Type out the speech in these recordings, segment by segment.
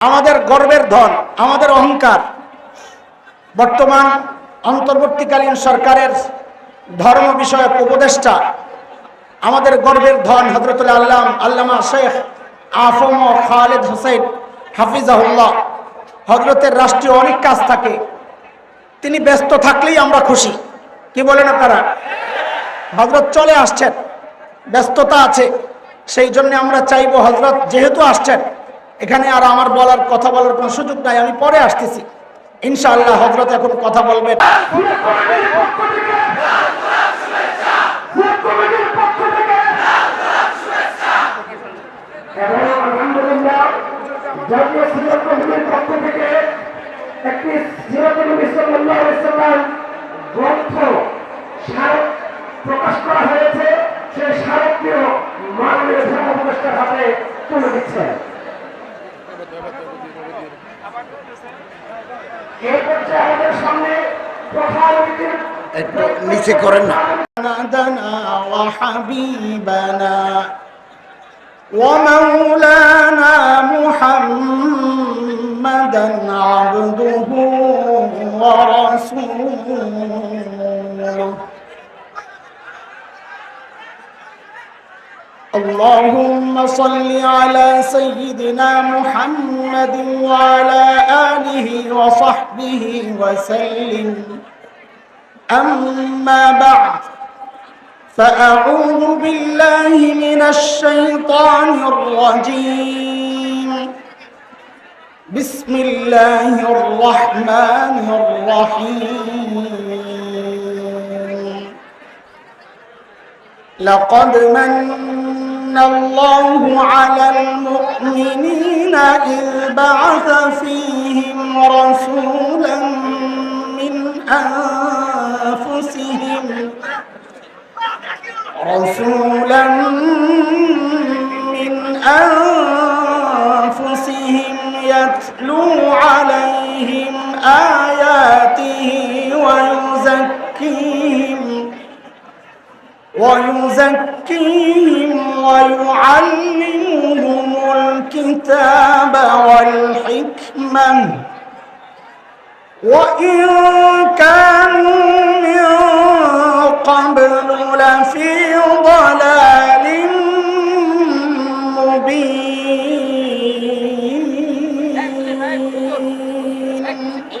আমাদের গর্বের ধন, আমাদের অহংকার। বর্তমান অন্তর্বর্তীকালীন সরকারের ধর্ম বিষয়ক উপদেষ্টা, আমাদের গর্বের ধন হজরতুল আল্লাম, আল্লামা শেখ আফম খালেদ হোসেন হাফিজাহুল্লাহ। হজরতের রাষ্ট্রীয় অনেক কাজ থাকে। তিনি ব্যস্ত থাকলেই আমরা খুশি। কি বলেন আপনারা? হজরত চলে আসছেন, ব্যস্ততা আছে। সেই জন্য আমরা চাইব হজরত যেহেতু আসছেন এখানে আর আমার বলার কথা বলার কোনো সুযোগ নাই, আমি পরে আসতেছি। ইনশাআল্লাহ হজরত এখন কথা বলবেন প্রকাশ করা হয়েছে মাননীয় ধর্ম হাতে তুলে একটু নিচে করেন না سندنا وحبيبنا ومولانا محمدا عبده ورسوله اللهم صل على سيدنا محمد وعلى آله وصحبه وسلم. أما بعد فأعوذ بالله من الشيطان الرجيم. بسم الله الرحمن الرحيم. لقد من الله على المؤمنين إذ بعث فيهم رسولا من أنفسهم رسولا من أنفسهم يتلو عليهم آياته ويزكيهم ويزكيهم ويعلمهم الكتاب والحكمة. وإن كانوا من قبل لفي ضلال مبين.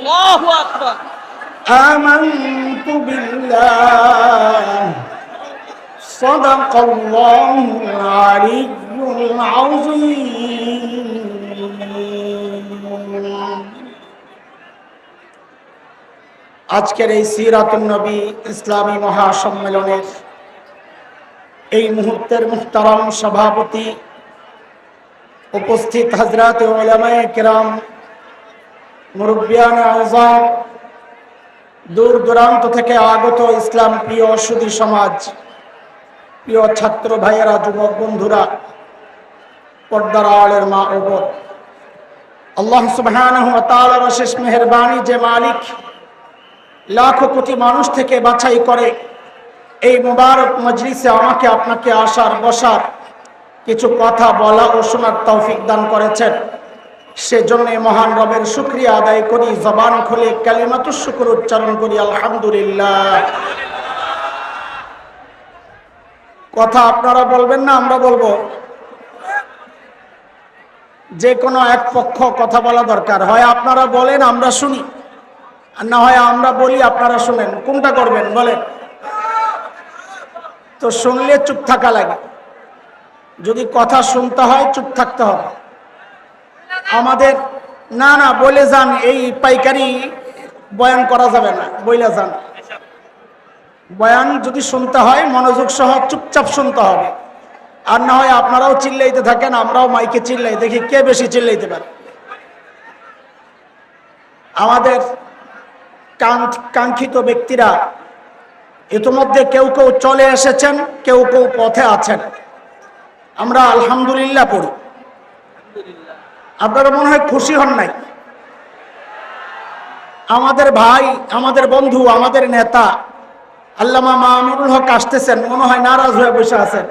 الله أكبر. آمنت بالله. صدق الله العلي العظيم আজকের এই সিরাতুন নবী ইসলামী মহাসম্মেলনের এই মুহূর্তের মুহতারাম সভাপতি উপস্থিত হজরত ওলামায়ে কেরাম মুরব্বিয়ান আজম দূর দূরান্ত থেকে আগত ইসলাম প্রিয় সুদী সমাজ প্রিয় ছাত্র ভাইয়েরা, যুবক বন্ধুরা, পর্দার আলের মা ও বোন, আল্লাহ অশেষ মেহেরবানি যে মালিক লাখো কোটি মানুষ থেকে বাছাই করে এই মুবারক মজলিসে আমাকে, আপনাকে আসার, বসার কিছু কথা বলা ও শোনার তৌফিক দান করেছেন। সেজন্য মহান রবের শুক্রিয়া আদায় করি, জবান খুলে কালিমাতুর শুকুর উচ্চারণ করি, আলহামদুলিল্লাহ। কথা আপনারা বলবেন না, আমরা বলব। যে কোনো এক পক্ষ কথা বলা দরকার। হয় আপনারা বলেন, আমরা শুনি। আর না হয় আমরা বলি, আপনারা শুনেন। কোনটা করবেন, বলেন। তো শুনলে চুপ থাকা লাগে। যদি কথা শুনতে হয়, চুপ থাকতে হবে। আমাদের, না না বলে যান, এই পাইকারি বয়ান করা যাবে না, বইলে যান। বয়ান যদি শুনতে হয়, মনোযোগ সহ চুপচাপ শুনতে হবে। আর না হয় আপনারাও চিল্লাইতে থাকেন, আমরাও মাইকে চিল্লাই দেখি কে বেশি চিল্লাইতে পারে। আমাদের কাঙ্ক- কাঙ্ক্ষিত ব্যক্তিরা ইতিমধ্যে কেউ কেউ চলে এসেছেন, কেউ কেউ পথে আছেন। আমরা আলহামদুলিল্লাহ পড়ি। আপনারা মনে হয় খুশি হন নাই? আমাদের ভাই, আমাদের বন্ধু, আমাদের নেতা আল্লামা মামুনুল হক আসতেছেন, মনে হয় নারাজ হয়ে বসে আছেন।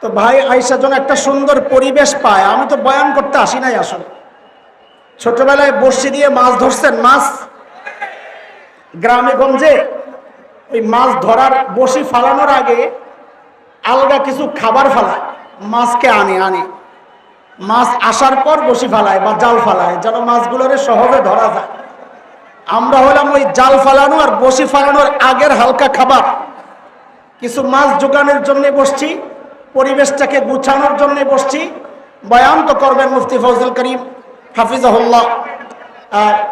তো ভাই আইসা যেন একটা সুন্দর পরিবেশ পায়, আমি তো বয়ান করতে আসি নাই আসলে। ছোটবেলায় বর্ষি দিয়ে মাছ ধরছেন, মাছ? গ্রামে গঞ্জে ওই মাছ ধরার বসি ফালানোর আগে আলগা কিছু খাবার ফালায়, মাছকে আনে আনে। মাছ আসার পর বসি ফালায় বা জাল ফালায়, যেন মাছগুলোরে সহজে ধরা যায়। আমরা হলাম ওই জাল ফালানো আর বসি ফালানোর আগের হালকা খাবার। কিছু মাছ জোগানোর জন্য বসছি, পরিবেশটাকে গুছানোর জন্য বসছি। বয়ান তো করবেন মুফতি ফজল করিম, হাফিজাহুল্লাহ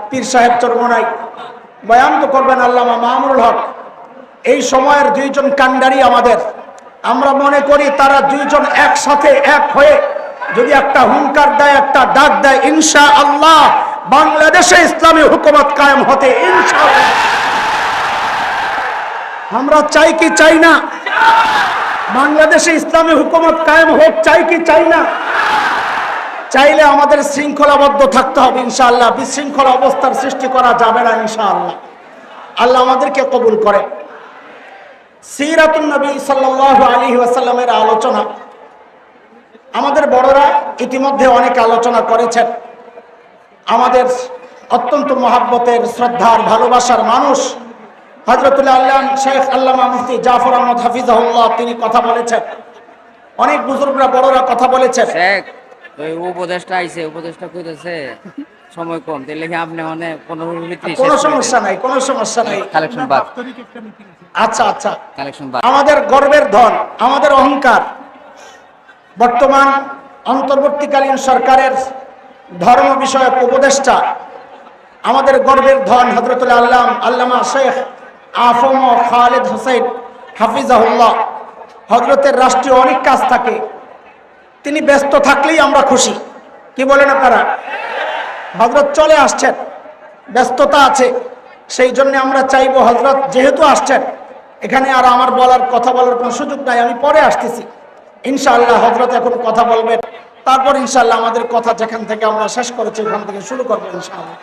পীর সাহেব চরমনাই। বয়ান তো করবেন আল্লামা মামুল হক। এই সময়ের দুইজন কান্ডারি আমাদের। আমরা মনে করি তারা দুইজন একসাথে এক হয়ে যদি একটা হুঙ্কার দেয়, একটা ডাক দেয় ইনশা আল্লাহ বাংলাদেশে ইসলামী হুকুমত কায়েম হতে ইনশাআল্লাহ। আমরা চাই কি চাই না? বাংলাদেশে ইসলামী হুকুমত কায়েম হোক, চাই কি চাই না? চাইলে আমাদের শৃঙ্খলাবদ্ধ থাকতে হবে ইনশাআল্লাহ। বিশৃঙ্খলা অবস্থার সৃষ্টি করা যাবে না ইনশাআল্লাহ। আল্লাহ আমাদেরকে কবুল করে। সিরাতুন নবী সাল্লাল্লাহু আলাইহি ওয়াসাল্লামের আলোচনা। আমাদের বড়রা ইতিমধ্যে অনেক আলোচনা করেছেন। আমাদের অত্যন্ত মহাব্বতের শ্রদ্ধার ভালোবাসার মানুষ হজরতুল্লাহ আল্লাহ শেখ আল্লামা মুফতি জাফর আহমদ হাফিজাহুল্লাহ তিনি কথা বলেছেন। অনেক বুজুর্গরা বড়রা কথা বলেছেন। শেখ ওই উপদেশটা আইছে উপদেশটা কইতেছে সময় কম তাই লেখে আপনি মানে কোনো সমস্যা নাই কোনো সমস্যা নাই। কালেকশন বাদ। আচ্ছা আচ্ছা। কালেকশন বাদ। আমাদের গর্বের ধন আমাদের অহংকার বর্তমান অন্তর্বর্তীকালীন সরকারের ধর্ম বিষয়ক উপদেষ্টা, আমাদের গর্বের ধন হজরতুল্লাহ আল্লাহ আল্লামা শেখ আফম খালেদ হোসেন হাফিজাহুল্লাহ। হজরতের রাষ্ট্রীয় অনেক কাজ থাকে। তিনি ব্যস্ত থাকলেই আমরা খুশি। কি বলেন আপনারা? হজরত চলে আসছেন। ব্যস্ততা আছে। সেই জন্য আমরা চাইব হজরত যেহেতু আসছেন, এখানে আর আমার বলার, কথা বলার কোনো সুযোগ নাই। আমি পরে আসতেছি। ইনশাআল্লাহ হজরত এখন কথা বলবেন। তারপর ইনশাল্লাহ আমাদের কথা যেখান থেকে আমরা শেষ করেছি ওখান থেকে শুরু করব ইনশাআল্লাহ।